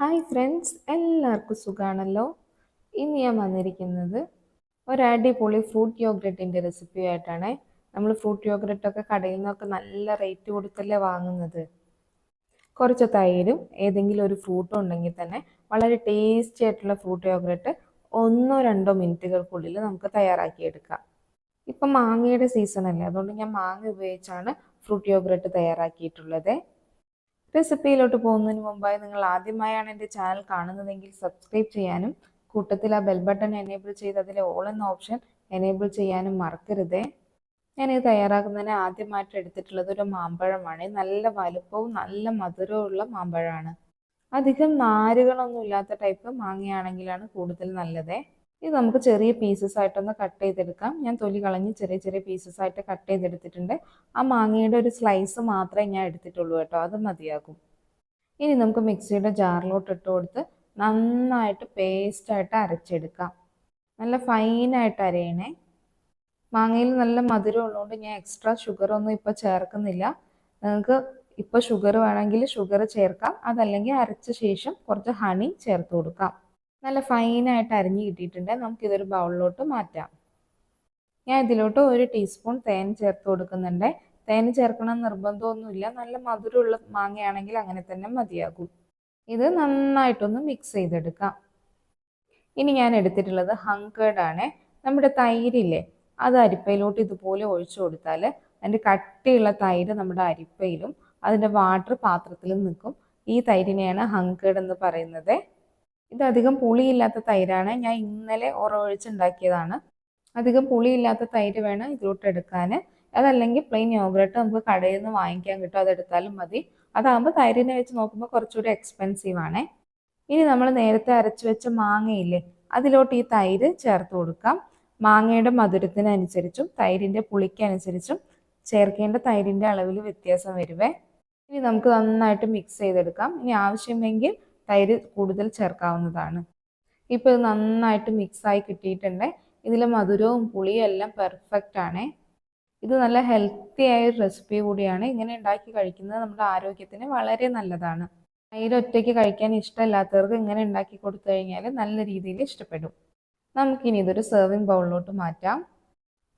Hi friends എല്ലാവർക്കും സുഖമാണല്ലോ ഇന്ന് ഞാൻ വന്നിരിക്കുന്നത് ഒരു അടിപൊളി ഫ്രൂട്ട് യോഗ്രട്ടിന്റെ റെസിപ്പി ആയിട്ടാണ്. നമ്മൾ ഫ്രൂട്ട് യോഗ്രട്ടൊക്കെ കടയിൽ നിന്നൊക്കെ നല്ല റേറ്റ് കൊടുത്തല്ലേ വാങ്ങുന്നത്? കുറച്ച് തൈരും ഏതെങ്കിലും ഒരു ഫ്രൂട്ടും ഉണ്ടെങ്കിൽ തന്നെ വളരെ ടേസ്റ്റി ആയിട്ടുള്ള ഫ്രൂട്ട് യോഗ്രട്ട് ഒന്നോ രണ്ടോ മിനിറ്റുകൾക്കുള്ളിൽ നമുക്ക് തയ്യാറാക്കിയെടുക്കാം. ഇപ്പം മാങ്ങയുടെ സീസൺ അല്ലേ? അതുകൊണ്ട് ഞാൻ മാങ്ങ ഉപയോഗിച്ചാണ് ഫ്രൂട്ട് യോഗ്രട്ട് തയ്യാറാക്കിയിട്ടുള്ളത്. റെസിപ്പിയിലോട്ട് പോകുന്നതിന് മുമ്പായി നിങ്ങൾ ആദ്യമായാണ് എന്റെ ചാനൽ കാണുന്നതെങ്കിൽ സബ്സ്ക്രൈബ് ചെയ്യാനും കൂട്ടത്തിൽ ആ ബെൽ ബട്ടൺ എനേബിൾ ചെയ്ത് അതിലെ ഓൾ എന്ന ഓപ്ഷൻ എനേബിൾ ചെയ്യാനും മറക്കരുതേ. ഞാനിത് തയ്യാറാക്കുന്നതിന് ആദ്യമായിട്ട് എടുത്തിട്ടുള്ളത് ഒരു മാമ്പഴമാണ്. നല്ല വലുപ്പവും നല്ല മധുരവും ഉള്ള മാമ്പഴമാണ്. അധികം നാരുകളൊന്നും ഇല്ലാത്ത ടൈപ്പ് മാങ്ങയാണെങ്കിലാണ് കൂടുതൽ നല്ലത്. ഇത് നമുക്ക് ചെറിയ പീസസ് ആയിട്ടൊന്ന് കട്ട് ചെയ്തെടുക്കാം. ഞാൻ തൊലി കളഞ്ഞ് ചെറിയ ചെറിയ പീസസ് ആയിട്ട് കട്ട് ചെയ്തെടുത്തിട്ടുണ്ട്. ആ മാങ്ങയുടെ ഒരു സ്ലൈസ് മാത്രമേ ഞാൻ എടുത്തിട്ടുള്ളൂ കേട്ടോ. അത് മതിയാകും. ഇനി നമുക്ക് മിക്സിയുടെ ജാറിലോട്ട് ഇട്ട് കൊടുത്ത് നന്നായിട്ട് പേസ്റ്റായിട്ട് അരച്ചെടുക്കാം. നല്ല ഫൈനായിട്ട് അരയണേ. മാങ്ങയിൽ നല്ല മധുരം ഉള്ളതുകൊണ്ട് ഞാൻ എക്സ്ട്രാ ഷുഗർ ഒന്നും ഇപ്പോൾ ചേർക്കുന്നില്ല. നിങ്ങൾക്ക് ഇപ്പോൾ ഷുഗർ വേണമെങ്കിൽ ഷുഗർ ചേർക്കാം. അതല്ലെങ്കിൽ അരച്ച ശേഷം കുറച്ച് ഹണി ചേർത്ത് കൊടുക്കാം. നല്ല ഫൈനായിട്ട് അരിഞ്ഞ് കിട്ടിയിട്ടുണ്ട്. നമുക്കിതൊരു ബൗളിലോട്ട് മാറ്റാം. ഞാൻ ഇതിലോട്ട് ഒരു ടീസ്പൂൺ തേൻ ചേർത്ത് കൊടുക്കുന്നുണ്ട്. തേൻ ചേർക്കണം നിർബന്ധമൊന്നുമില്ല. നല്ല മധുരമുള്ള മാങ്ങയാണെങ്കിൽ അങ്ങനെ തന്നെ മതിയാകും. ഇത് നന്നായിട്ടൊന്ന് മിക്സ് ചെയ്തെടുക്കാം. ഇനി ഞാൻ എടുത്തിട്ടുള്ളത് ആണ്. നമ്മുടെ തൈരില്ലേ അത് അരിപ്പയിലോട്ട് ഇതുപോലെ ഒഴിച്ചു കൊടുത്താൽ അതിന്റെ കട്ടിയുള്ള തൈര് നമ്മുടെ അരിപ്പയിലും അതിന്റെ വാട്ടർ പാത്രത്തിലും നിൽക്കും. ഈ തൈരിനെയാണ് ഹങ്കേർഡ് എന്ന് പറയുന്നത്. ഇത് അധികം പുളിയില്ലാത്ത തൈരാണ്. ഞാൻ ഇന്നലെ ഉറവൊഴിച്ചുണ്ടാക്കിയതാണ് അധികം പുളിയില്ലാത്ത തൈര് വേണം ഇതിലോട്ട് എടുക്കാൻ അതല്ലെങ്കിൽ പ്ലെയിൻ യോഗ്രട്ട് നമുക്ക് കടയിൽ നിന്ന് വാങ്ങിക്കാൻ കിട്ടും. അതെടുത്താലും മതി. അതാകുമ്പോൾ തൈരിനെ വെച്ച് നോക്കുമ്പോൾ കുറച്ചുകൂടി എക്സ്പെൻസീവ് ആണേ. ഇനി നമ്മൾ നേരത്തെ അരച്ചു വെച്ച മാങ്ങയില്ലേ അതിലോട്ട് ഈ തൈര് ചേർത്ത് കൊടുക്കാം. മാങ്ങയുടെ മധുരത്തിനനുസരിച്ചും തൈരിന്റെ പുളിക്കനുസരിച്ചും ചേർക്കേണ്ട തൈരിന്റെ അളവിൽ വ്യത്യാസം വരുവേ. ഇനി നമുക്ക് നന്നായിട്ട് മിക്സ് ചെയ്തെടുക്കാം. ഇനി ആവശ്യമെങ്കിൽ തൈര് കൂടുതൽ ചേർക്കാവുന്നതാണ്. ഇപ്പോൾ ഇത് നന്നായിട്ട് മിക്സായി കിട്ടിയിട്ടുണ്ട്. ഇതിലെ മധുരവും പുളിയും എല്ലാം പെർഫെക്റ്റ് ആണ്. ഇത് നല്ല ഹെൽത്തി ആയ ഒരു റെസിപ്പി കൂടിയാണ്. ഇങ്ങനെ ഉണ്ടാക്കി കഴിക്കുന്നത് നമ്മുടെ ആരോഗ്യത്തിന് വളരെ നല്ലതാണ്. തൈര് ഒറ്റയ്ക്ക് കഴിക്കാൻ ഇഷ്ടമില്ലാത്തവർക്ക് ഇങ്ങനെ ഉണ്ടാക്കി കൊടുത്തു കഴിഞ്ഞാൽ നല്ല രീതിയിൽ ഇഷ്ടപ്പെടും. നമുക്കിനി ഇതൊരു സെർവിങ് ബൗളിലോട്ട് മാറ്റാം.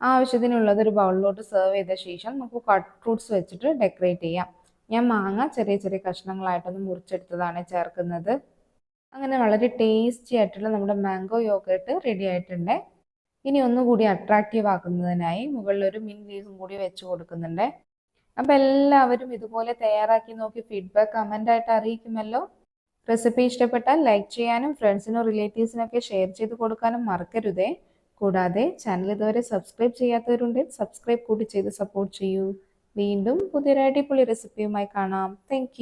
ആവശ്യത്തിനുള്ളത് ഒരു ബൗളിലോട്ട് സെർവ് ചെയ്ത ശേഷം നമുക്ക് കട്ട് ഫ്രൂട്ട്സ് വെച്ചിട്ട് ഡെക്കറേറ്റ് ചെയ്യാം. ഞാൻ മാങ്ങ ചെറിയ ചെറിയ കഷ്ണങ്ങളായിട്ടൊന്ന് മുറിച്ചെടുത്തതാണ് ചേർക്കുന്നത്. അങ്ങനെ വളരെ ടേസ്റ്റി ആയിട്ടുള്ള നമ്മുടെ മാംഗോ യോഗേർട്ട് റെഡി ആയിട്ടുണ്ട്. ഇനി ഒന്നുകൂടി അട്രാക്റ്റീവ് ആക്കുന്നതിനായി മുകളിലൊരു മിൻ ലീഫും കൂടി വെച്ച് കൊടുക്കുന്നുണ്ട്. അപ്പം എല്ലാവരും ഇതുപോലെ തയ്യാറാക്കി നോക്കി ഫീഡ്ബാക്ക് കമന്റായിട്ട് അറിയിക്കുമല്ലോ. റെസിപ്പി ഇഷ്ടപ്പെട്ടാൽ ലൈക്ക് ചെയ്യാനും ഫ്രണ്ട്സിനും റിലേറ്റീവ്സിനൊക്കെ ഷെയർ ചെയ്ത് കൊടുക്കാനും മറക്കരുതേ. കൂടാതെ ചാനൽ ഇതുവരെ സബ്സ്ക്രൈബ് ചെയ്യാത്തവരുണ്ടെങ്കിൽ സബ്സ്ക്രൈബ് കൂടി ചെയ്ത് സപ്പോർട്ട് ചെയ്യൂ. വീണ്ടും പുതിയൊരു അടിപൊളി റെസിപ്പിയുമായി കാണാം. താങ്ക്